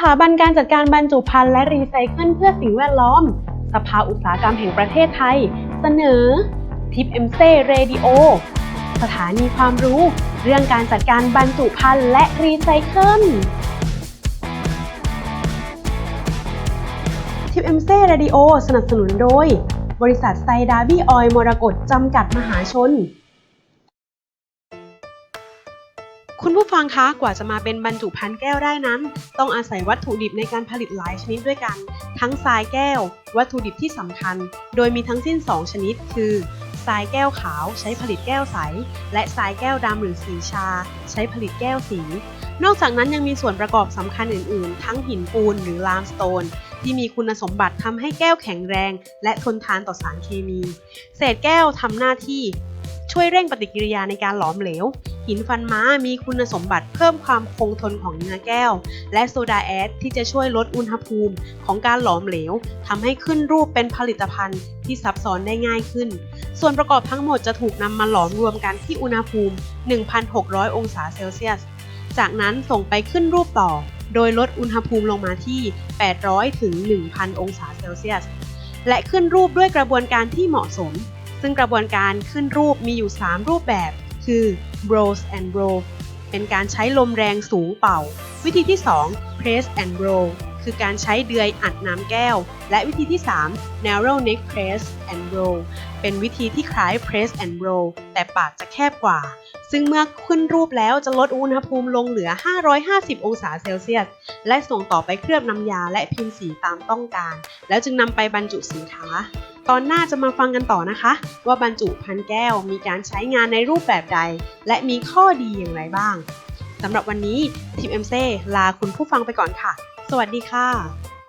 ถาบันการจัดการบรรจุภัณฑ์และรีไซเคิลเพื่อสิ่งแวดล้อม สภาอุตสาหกรรมแห่งประเทศไทย เสนอทิปเอ็มเซ่เรดิโอสถานีความรู้ เรื่องการจัดการบรรจุภัณฑ์และรีไซเคิลทิปเอ็มเซ่เรดิโอสนับสนุนโดย บริษัทไซดาบี้ออยล์มรกตจำกัดมหาชน คุณผู้ฟังคะกว่าจะมาเป็นบรรจุภัณฑ์แก้วได้นั้น ต้องอาศัยวัตถุดิบในการผลิตหลายชนิดด้วยกัน ทั้งทรายแก้ว วัตถุดิบที่สำคัญ โดยมีทั้งสิ้น 2 ชนิด คือทรายแก้วขาวใช้ผลิตแก้วใส และทรายแก้วดำหรือสีชา ใช้ผลิตแก้วสี นอกจากนั้นยังมีส่วนประกอบสำคัญอื่น ๆ ทั้งหินปูนหรือลามสโตนที่มีคุณสมบัติทำให้แก้วแข็งแรง และทนทานต่อสารเคมี เศษแก้วทำหน้าที่ช่วยเร่งปฏิกิริยาในการหลอมเหลว หินฟันม้ามีคุณสมบัติเพิ่มความคงทนของเนื้อแก้ว และโซดาแอสที่จะช่วยลดอุณหภูมิของการหลอมเหลวทำให้ขึ้นรูปเป็นผลิตภัณฑ์ที่ซับซ้อนได้ง่ายขึ้น ส่วนประกอบทั้งหมดจะถูกนำมาหลอมรวมกันที่อุณหภูมิ 1,600 องศาเซลเซียส จากนั้นส่งไปขึ้นรูปต่อ โดยลดอุณหภูมิลงมาที่ 800 ถึง 1,000 องศาเซลเซียส และขึ้นรูปด้วยกระบวนการที่เหมาะสม ซึ่งกระบวนการขึ้นรูปมีอยู่ 3 รูปแบบ คือ blows and blow เป็นการใช้ลมแรงสูงเป่า วิธีที่ 2 press and blow คือการใช้เดือยอัดน้ำแก้ว และวิธีที่ 3 narrow neck press and blow เป็นวิธีที่คล้าย press and blow แต่ปากจะแคบกว่า ซึ่งเมื่อขึ้นรูปแล้วจะลดอุณหภูมิลงเหลือ 550 องศาเซลเซียส และส่งต่อไปเคลือบน้ำยาและพิมพ์สีตามต้องการ แล้วจึงนำไปบรรจุสินค้าตอนหน้าจะมาฟังกันต่อนะคะ ว่าบรรจุพันแก้วมีการใช้งานในรูปแบบใด และมีข้อดีอย่างไรบ้างสำหรับวันนี้ทีมเอ็มเซลาคุณผู้ฟังไปก่อนค่ะ สวัสดีค่ะ